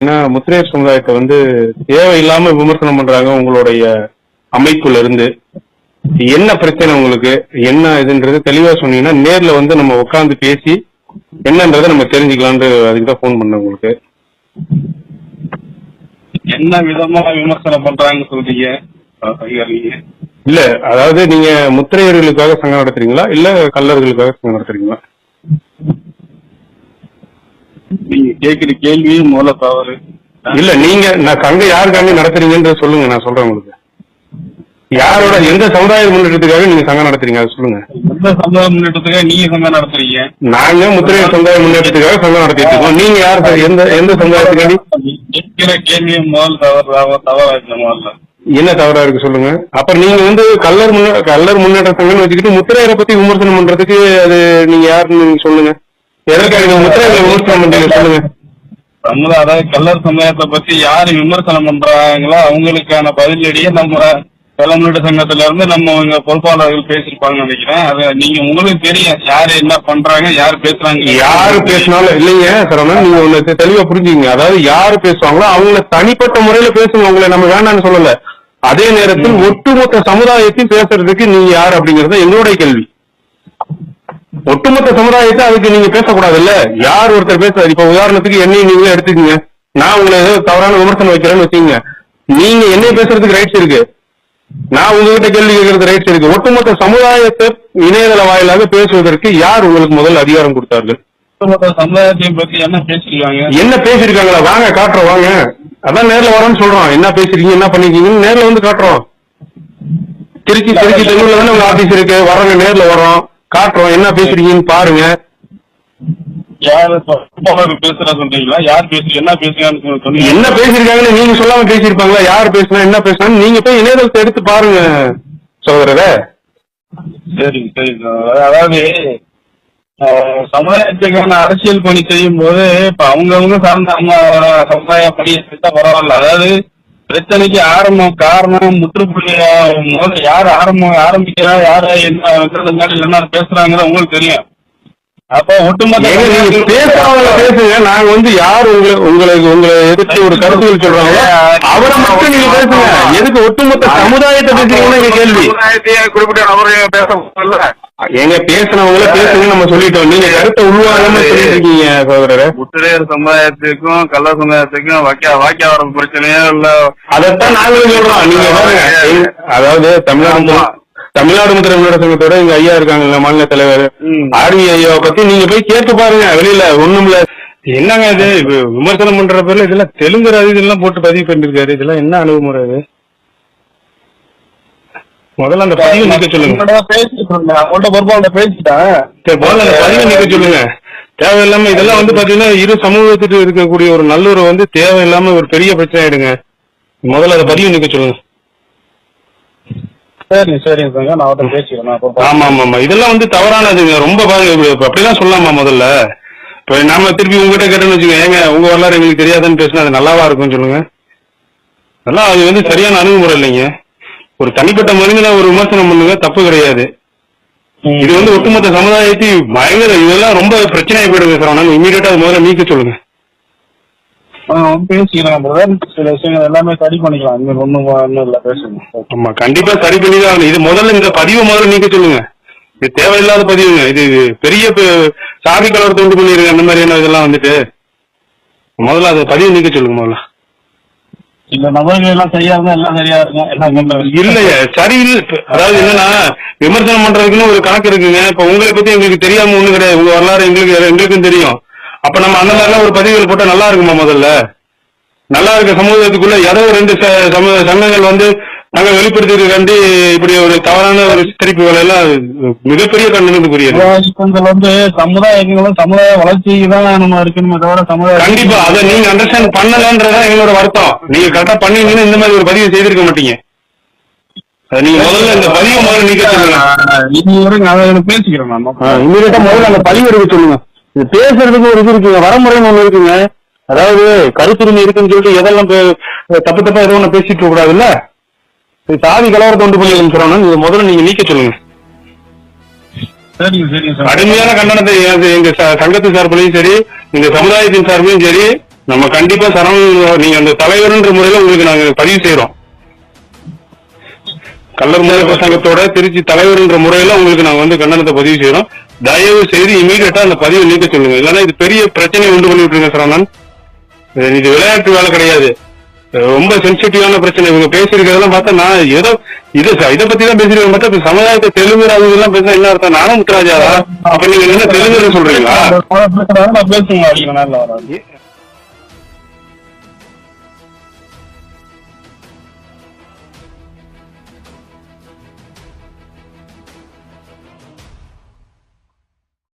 ஏன்னா முத்திரையர் சமுதாயத்தை வந்து தேவையில்லாம விமர்சனம் பண்றாங்க உங்களுடைய அமைப்புல இருந்து என்ன பிரச்சனை உங்களுக்கு? என்ன இதுன்றது தெளிவா சொன்னீங்கன்னா நேர்ல வந்து நம்ம உட்கார்ந்து பேசி என்னன்றதை நம்ம தெரிஞ்சுக்கலாம்னு அதுக்கு தான் ஃபோன் பண்ணேன் உங்களுக்கு. என்ன விதமா விமர்சனம் பண்றாங்கன்னு சொல்றீங்க? இல்ல அதாவது நீங்க முத்திரையர்களுக்காக சங்கம் நடத்துறீங்களா? இல்ல கல்லர்களுக்காக சங்கம் நடத்துறீங்களா? நீங்க கேக்குற கேள்வி மூல தவறு. இல்ல நீங்க நான் சங்கம் யாருக்காக நடத்துறீங்கன்றத சொல்லுங்க நான் சொல்றேன் உங்களுக்கு. யாரோட எந்த சமுதாய முன்னேற்றத்துக்காக நீங்க சங்கம் நடத்துறீங்க அதை சொல்லுங்க. எந்த சமுதாய முன்னேற்றத்துக்காக நீங்க சங்கம் நடத்துறீங்க? நாங்க முத்திரையர் சமுதாய முன்னேற்றத்துக்காக சங்கம் நடத்திட்டு இருக்கோம். நீங்க யார் சார்? எந்த எந்த சமுதாயத்துக்காண்டி கேட்கிற கேள்வி முதல் தவறு தவறு இருக்கு முதல்ல. என்ன தவறா இருக்கு சொல்லுங்க. அப்புறம் நீங்க வந்து கல்லர் முன்னே கல்லர் முன்னேற்ற சங்கம்னு வச்சுக்கிட்டு முத்திரையரை பத்தி விமர்சனம் பண்றதுக்கு அது நீங்க யாருன்னு நீங்க சொல்லுங்க. சமுதாய அதாவது கல்லர் சமுதாயத்தை பத்தி யாரு விமர்சனம் பண்றாங்களோ அவங்களுக்கான பதிலடியே நம்ம கல்லமுன்னேற்ற சங்கத்துல இருந்து நம்ம இங்க பொறுப்பாளர்கள் பேசியிருப்பாங்கன்னு நினைக்கிறேன். அது நீங்க உங்களுக்கு தெரியும் யாரு என்ன பண்றாங்க யாரு பேசுறாங்க. யாரு பேசினாலும் இல்லைங்க சரவணன் நீங்க ஒண்ணு தெ- தெளிவா புரிஞ்சுக்கங்க. அதாவது யாரு பேசுவாங்களோ அவங்கள தனிப்பட்ட முறையில பேசுங்க உங்களை நம்ம வேண்டாம்னு சொல்லல. அதே நேரத்தில் ஒட்டுமொத்த சமுதாயத்தையும் பேசுறதுக்கு நீங்க யார் அப்படிங்கறது எங்களுடைய கேள்வி. ஒட்டுமொத்த சமுதாயத்தை அதுக்கு நீங்க பேசக்கூடாது இல்ல யார் ஒருத்தர் பேசுறாரு? இப்ப உதாரணத்துக்கு என்னையும் நீங்களே எடுத்துக்கங்க. நான் உங்களை ஏதோ தவறான விமர்சனம் வைக்கிறேன்னு வச்சுக்கோங்க. நீங்க என்னைய பேசுறதுக்கு ரைட்ஸ் இருக்கு. நான் உங்ககிட்ட கேள்வி கேட்கறது ரைட்ஸ் இருக்கு. ஒட்டுமொத்த சமுதாயத்தை இணையதள வாயிலாக பேசுவதற்கு யார் உங்களுக்கு முதல் அதிகாரம் கொடுத்தார்கள்? என்ன பேசிருக்காங்க என்ன பேசிருக்காங்களா வாங்க காட்டுறோம் வாங்க. அதான் நேர்ல வரோம்னு சொல்றோம். என்ன பேசிருக்கீங்க என்ன பண்ணிருக்கீங்கன்னு நேர்ல வந்து காட்டுறோம். திருச்சி திருச்சி தெருவுல தானே உங்க ஆபீஸ் இருக்கு. வரோங்க நேர்ல வரோம் காட்டுறோம். என்ன பேசுறீங்கன்னு பாருங்க. யாரு பேசுறா சொல்றீங்களா? யார் பேசு என்ன பேசுறாங்கன்னு சொன்னீங்க? என்ன பேசிருக்காங்கன்னு நீங்க சொல்லாம பேசியிருப்பாங்களா? யார் பேசுனா என்ன பேசுனான்னு நீங்க போய் இணையதளத்தை எடுத்து பாருங்க சகோதரரே. சரிங்க சரிங்க அதாவது சமுதாயத்துக்கான அரசியல் பணி செய்யும் போது இப்ப அவங்கவுங்க சார்ந்த அவங்க சமுதாய பணியை செஞ்சா பரவாயில்ல. அதாவது பிரச்சனைக்கு ஆரம்பம் காரணம் முற்றுப்புள்ளியா முதல்ல யார் ஆரம்பம் ஆரம்பிக்கிறா யாரு என்ன முன்னாடி உங்களுக்கு தெரியும். அப்போ ஒட்டுமொத்த பேசுறவங்கள பேசுங்க. நாங்க வந்து யார் உங்களை உங்களுக்கு உங்களை எதிர்த்து ஒரு கருத்துகள் சொல்றாங்களோ அவரை மட்டும் நீங்க பேசுங்க. எதுக்கு ஒட்டுமொத்த சமுதாயத்தை பேசுறீங்கன்னு எங்க கேள்வி? குறிப்பிட்ட நபரையும் பேச ஏங்க பேசுனவங்கள பேசுங்க நம்ம சொல்லிட்டோம். நீங்க கருத்தை உருவாகாம சொல்லிட்டு இருக்கீங்க சகோதரரே. முத்திரையர் சமுதாயத்துக்கும் கள்ள சமுதாயத்துக்கும் வாக்கிய வாக்கிய வர பிரச்சனையோ இல்ல. அதைத்தான் நாங்களும் சொல்றோம். நீங்க பாருங்க. எங்க- அதாவது தமிழ்நாடு தமிழ்நாடு முதலமைச்சர் சங்கத்தோட எங்க ஐயா இருக்காங்கல்ல மாநில தலைவர். ஆர்வி ஐயாவை பத்தி நீங்க போய் கேட்டு பாருங்க வெளியில ஒண்ணும் இல்ல. என்னங்க இது? விமர்சனம் பண்ற பேர்ல இதெல்லாம் தெலுங்கு அது இதெல்லாம் போட்டு பதிவு பண்ணிருக்காரு. இதெல்லாம் என்ன அணுகுமுறை இது? முதல்ல அந்த பதிவு நீக்க சொல்லுங்க. அவங்கள்ட்ட பொறுப்பாளர்கிட்ட பேசிட்டேன். முதல்ல அந்த பதிவு நீக்க சொல்லுங்க. தேவையில்லாம இதெல்லாம் வந்து பாத்தீங்கன்னா இரு சமூகத்துக்கு இருக்கக்கூடிய ஒரு நல்லுறவு வந்து தேவையில்லாம ஒரு பெரிய பிரச்சனை ஆயிடுங்க. முதல்ல அந்த பதிவு நீக்க சொல்லுங்க. சரிங்க சார். நான் அவர்கிட்ட பேசிக்கிறேன். நான் பொறுப்பாளர். ஆமா ஆமா ஆமா. இதெல்லாம் வந்து தவறானதுங்க ரொம்ப அப்படிலாம் சொல்லலாமா முதல்ல? இப்ப நாம திருப்பி உங்ககிட்ட கேட்டோம்னு வச்சுக்கோங்க. ஏங்க உங்க வரலாறு எங்களுக்கு தெரியாதுன்னு பேசினா அது நல்லாவா இருக்கும் சொல்லுங்க. அதெல்லாம் அது வந்து சரியான அணுகுமுறை இல்லைங்க. ஒரு தனிப்பட்ட மனிதனை ஒரு விமர்சனம் பண்ணுங்க தப்பு கிடையாது. இது வந்து ஒட்டுமொத்த சமுதாயத்தை பயங்கர இதெல்லாம் ரொம்ப பிரச்சனையாகி போயிடுங்க சார். ஆனால் இமீடியட்டா அது முதல்ல நீக்க சொல்லுங்க. பேசிக்கிறேன் பிரதர் சில விஷயங்கள் எல்லாமே சரி பண்ணிக்கலாம். இன்னும் ஒன்றும் ஒன்றும் இல்லை பேசுங்க ஆமா கண்டிப்பா சரி பண்ணி தான். இது முதல்ல இந்த பதிவை முதல்ல நீக்க சொல்லுங்க. இது தேவையில்லாத பதிவுங்க. இது பெரிய சாதி கலவரத்தை உண்டு பண்ணிருங்க அந்த மாதிரியான இதெல்லாம் வந்துட்டு? முதல்ல அதை பதிவு நீக்க சொல்லுங்க முதல்ல. இந்த நபர்கள் எல்லாம் சரியா இருந்தா எல்லாம் சரியா இருக்கும் இல்லையா சரி இல்ல இப்ப அதாவது என்னன்னா விமர்சனம் பண்றதுக்குன்னு ஒரு கணக்கு இருக்குங்க. இப்ப உங்களை பத்தி எங்களுக்கு தெரியாம ஒண்ணு கிடையாது. உங்க வரலாறு எங்களுக்கு எங்களுக்கும் தெரியும். அப்ப நம்ம அந்த மாதிரிலாம் ஒரு பதிவுகள் போட்டா நல்லா இருக்குமா முதல்ல? நல்லா இருக்க சமூகத்துக்குள்ள ஏதோ ரெண்டு ச- சமூக சங்கங்கள் வந்து நாங்க வெளிப்படுத்திருக்காண்டி இப்படி ஒரு தவறான ஒரு சித்தரிப்புகள் எல்லாம் மிகப்பெரிய கண்டனத்துக்குரியது வந்து சமுதாயங்களும் சமுதாய வளர்ச்சிக்கு தான் நம்ம இருக்கணுமே தவிர சமுதாய கண்டிப்பா. அதை நீங்க அண்டர்ஸ்டாண்ட் பண்ணலன்றதா எங்களோட வருத்தம். நீங்க கரெக்டா பண்ணீங்கன்னா இந்த மாதிரி ஒரு பதிவு செய்திருக்க மாட்டீங்க. அது நீங்க முதல்ல இந்த பதிவு முதல்ல அதை பேசிக்கிறேன் நான். இமீடியட்டா முதல்ல அந்த பதிவு எடுக்க சொல்லுங்க. இது பேசுறதுக்கு ஒரு இது இருக்குங்க வரமுறைன்னு ஒண்ணு இருக்குங்க. அதாவது கருத்துரிமை இருக்குன்னு சொல்லிட்டு எதெல்லாம் தப்பு தப்பா எதுவும் ஒண்ணு பேசிட்டு கூடாதுல்ல சாதி கலவரத்தை உண்டு பண்ணி சொல்றோம் இது முதல்ல நீங்க நீக்க சொல்லுங்க. கடுமையான கண்டனத்தை எங்க- சங்கத்து சார்பிலையும் சரி எங்க சமுதாயத்தின் சார்பிலையும் சரி நம்ம கண்டிப்பா சரவணன் நீங்க அந்த தலைவர்ன்ற முறையில உங்களுக்கு நாங்க பதிவு செய்யறோம் கல்லர் முதல்வர் சங்கத்தோட திருச்சி தலைவர்ன்ற முறையில உங்களுக்கு நாங்க வந்து கண்டனத்தை பதிவு செய்யறோம் தயவு செய்து இமீடியட்டா அந்த பதிவை நீக்க சொல்லுங்க. இல்லைன்னா இது பெரிய பிரச்சனை உண்டு பண்ணிட்டு விட்டுருங்க சரவணன். இது- இது விளையாட்டு வேலை கிடையாது. ரொம்ப சென்சிட்டிவான பிரச்சனை. இவங்க பேசியிருக்கிறதெல்லாம் பார்த்தா நான் ஏதோ இது இதை பத்தி தான் பேசிருக்கேன் பார்த்தா இப்ப சமுதாயத்தை தெலுங்கு அது இதெல்லாம் பேச என்ன அர்த்தம்? நானும் முத்துராஜா அப்ப நீங்க என்ன தெலுங்குன்னு சொல்றீங்களா?